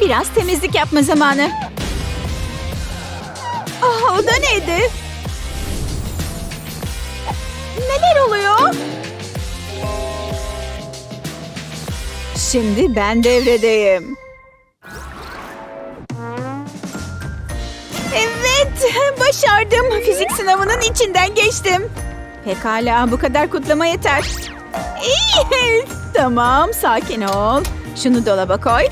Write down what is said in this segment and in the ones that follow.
Biraz temizlik yapma zamanı. Ah, o da neydi? Neler oluyor? Şimdi ben devredeyim. Evet, başardım. Fizik sınavının içinden geçtim. Pekala, bu kadar kutlama yeter. İyi, tamam, sakin ol. Şunu dolaba koy.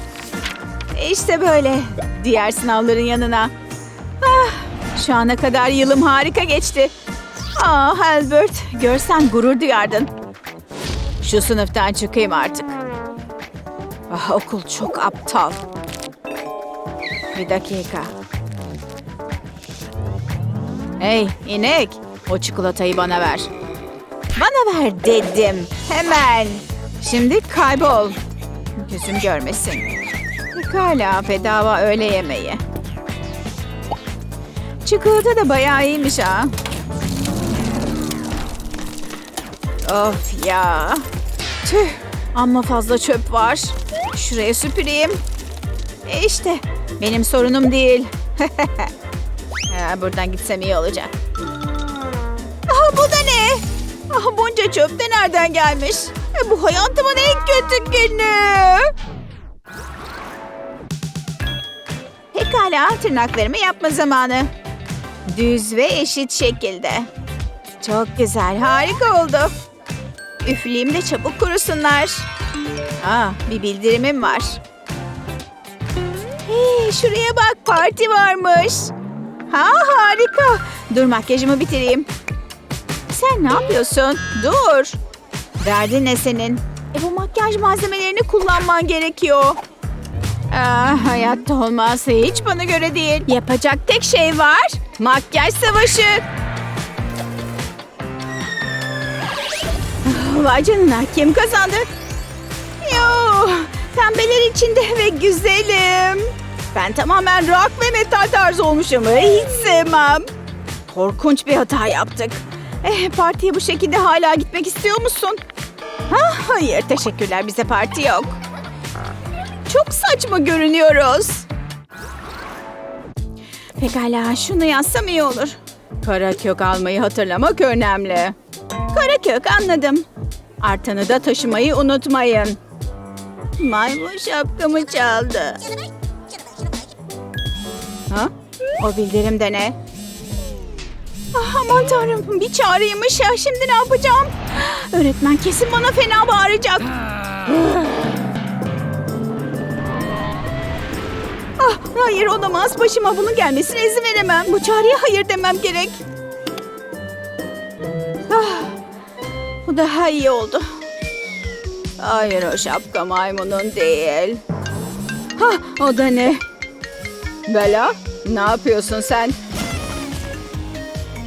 İşte böyle. Diğer sınavların yanına. Ah, şu ana kadar yılım harika geçti. Ah Albert, görsen gurur duyardın. Şu sınıftan çıkayım artık. Ah, okul çok aptal. Bir dakika. Hey inek, o çikolatayı bana ver. Bana ver dedim. Hemen. Şimdi kaybol. Gözüm görmesin. Pekala bedava öğle yemeği. Çikolata da bayağı iyiymiş ha. Of ya. Tüh. Amma fazla çöp var. Şuraya süpüreyim. E işte benim sorunum değil. Ha, buradan gitsem iyi olacak. Aha bu da ne? Aha bunca çöp de nereden gelmiş? E, bu hayatımın en kötü günü. Pekala tırnaklarımı yapma zamanı. Düz ve eşit şekilde. Çok güzel harika oldu. Üfleyeyim de çabuk kurusunlar. Aa, bir bildirimim var. Hey, şuraya bak parti varmış. Ha harika. Dur makyajımı bitireyim. Sen ne yapıyorsun? Dur. Derdin ne senin? E bu makyaj malzemelerini kullanman gerekiyor. Ah, hayatta olmaz. Hiç bana göre değil. Yapacak tek şey var. Makyaj savaşı. Ah, Vay canına kim kazandı? Yo, pembeler içinde ve güzelim. Ben tamamen rock ve metal tarzı olmuşum. Hiç sevmem. Korkunç bir hata yaptık. Eh, partiye bu şekilde hala gitmek istiyor musun? Ha, hayır teşekkürler bize parti yok. Çok saçma görünüyoruz. Pekala şunu yazsam iyi olur. Kara kök almayı hatırlamak önemli. Kara kök anladım. Artanı da taşımayı unutmayın. Maymun şapkamı çaldı. Ha? O bildirim de ne? Ah, aman tanrım bir çağrıymış ya. Şimdi ne yapacağım? Öğretmen kesin bana fena bağıracak. Hayır olamaz. Başıma bunun gelmesine izin veremem. Bu çağrıya hayır demem gerek. Ah, bu daha iyi oldu. Hayır o şapka maymunun değil. Ha, o da ne? Bela, ne yapıyorsun sen?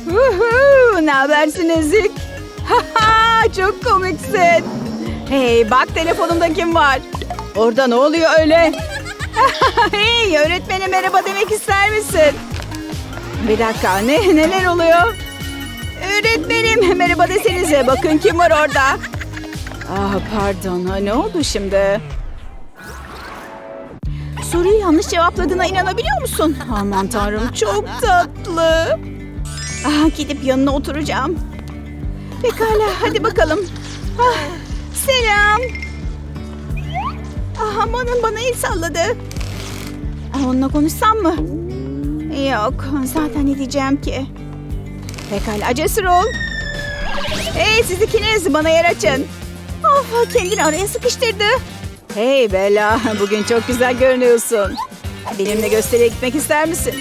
Uhu, ne habersin Ezik? Çok komiksin. Hey bak telefonumda kim var? Orada ne oluyor öyle? hey öğretmene merhaba demek ister misin? Bir dakika ne neler oluyor? Öğretmenim merhaba desenize bakın kim var orada. Ah pardon ha, ne oldu şimdi? Soruyu yanlış cevapladığına inanabiliyor musun? Aman tanrım çok tatlı. Ah, gidip yanına oturacağım. Pekala hadi bakalım. Ah, selam. Ah, amanın bana el salladı. Onunla konuşsam mı? Yok zaten ne diyeceğim ki? Pekala cesur ol. Hey siz ikiniz bana yer açın. Of kendini araya sıkıştırdı. Hey Bella bugün çok güzel görünüyorsun. Benimle gösteriye gitmek ister misin?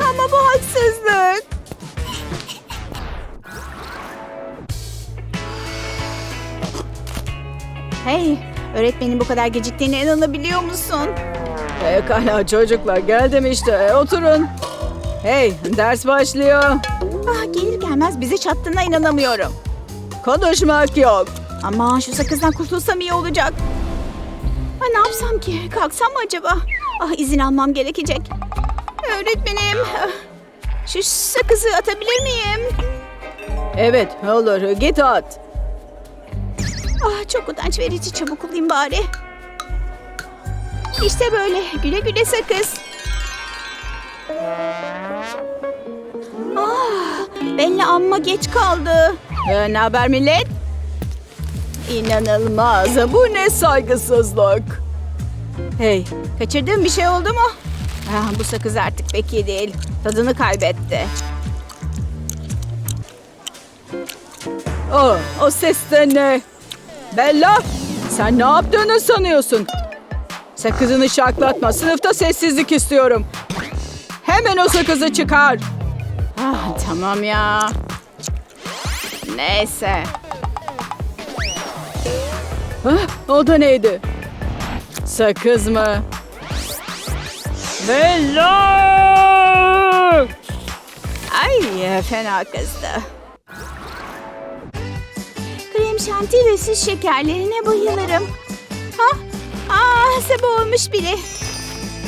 Ama bu haksızlık. Hey, öğretmenin bu kadar geciktiğine inanabiliyor musun? Pekala çocuklar geldim işte oturun. Hey ders başlıyor. Ah, gelir gelmez bize çattığına inanamıyorum. Konuşmak yok. Ama şu sakızdan kurtulsam iyi olacak. Ha, ne yapsam ki? Kalksam mı acaba? Ah izin almam gerekecek. Öğretmenim. ah, Şu sakızı atabilir miyim? Evet olur git at. Ah çok utanç verici çabuk olayım bari. İşte böyle. Güle güle sakız. Ah, Bella amma geç kaldı. Ee, ne haber millet? İnanılmaz. Bu ne saygısızlık. Hey, kaçırdığım bir şey oldu mu? Ah, bu sakız artık pek değil. Tadını kaybetti. Oh, o ses de ne? Bella, sen ne yaptığını sanıyorsun? Sakızını şaklatma. Sınıfta sessizlik istiyorum. Hemen o sakızı çıkar. Ah, tamam ya. Neyse. Ah, o da neydi? Sakız mı? Bella! Ay fena kızdı. Krem şanti ve süs şekerlerine bayılırım. Ha? Aa, sabah olmuş bile.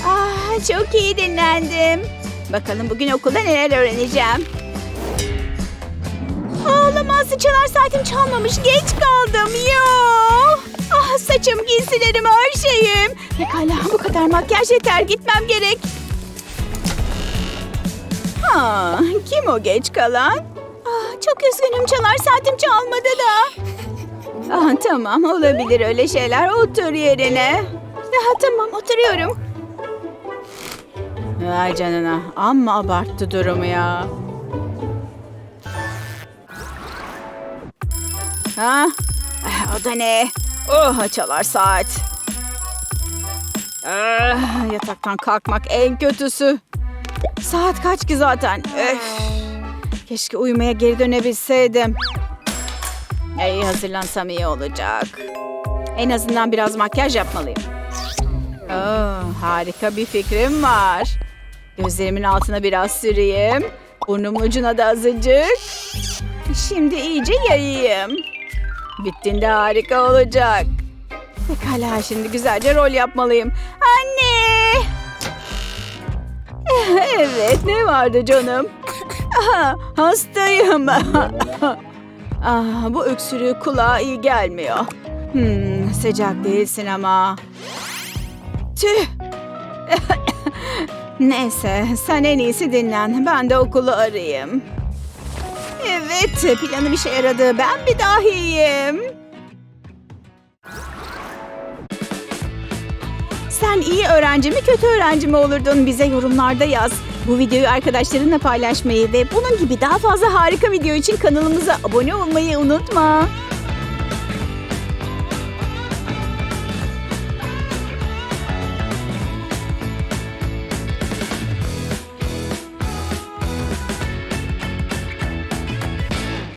Ah, çok iyi dinlendim. Bakalım bugün okulda neler öğreneceğim. Aa, Olamaz çalar saatim çalmamış. Geç kaldım. Yo. Ah, saçım, giysilerim, her şeyim. Pekala bu kadar makyaj yeter. Gitmem gerek. Ha, kim o geç kalan? Ah, çok üzgünüm çalar saatim çalmadı da. Ah, tamam olabilir öyle şeyler. Otur yerine. Ah, tamam oturuyorum. Ay canına, amma abarttı durumu ya. Ha? Ah, O da ne? Oh çalar saat. Ah, yataktan kalkmak en kötüsü. Saat kaç ki zaten? Öf. Keşke uyumaya geri dönebilseydim. İyi hazırlansam iyi olacak. En azından biraz makyaj yapmalıyım. Oh, harika bir fikrim var. Gözlerimin altına biraz süreyim. Burnumun ucuna da azıcık. Şimdi iyice yayayım. Bittiğinde harika olacak. Pekala şimdi güzelce rol yapmalıyım. Anne! Evet ne vardı canım? Aha, hastayım. ah, bu öksürüğü kulağa iyi gelmiyor. Hmm, sıcak değilsin ama. Tüh. Neyse sen en iyisi dinlen. Ben de okulu arayayım. Evet, planım işe yaradı. Ben bir dahiyim. Sen iyi öğrenci mi kötü öğrenci mi olurdun? Bize yorumlarda yaz. Bu videoyu arkadaşlarınla paylaşmayı ve bunun gibi daha fazla harika video için kanalımıza abone olmayı unutma.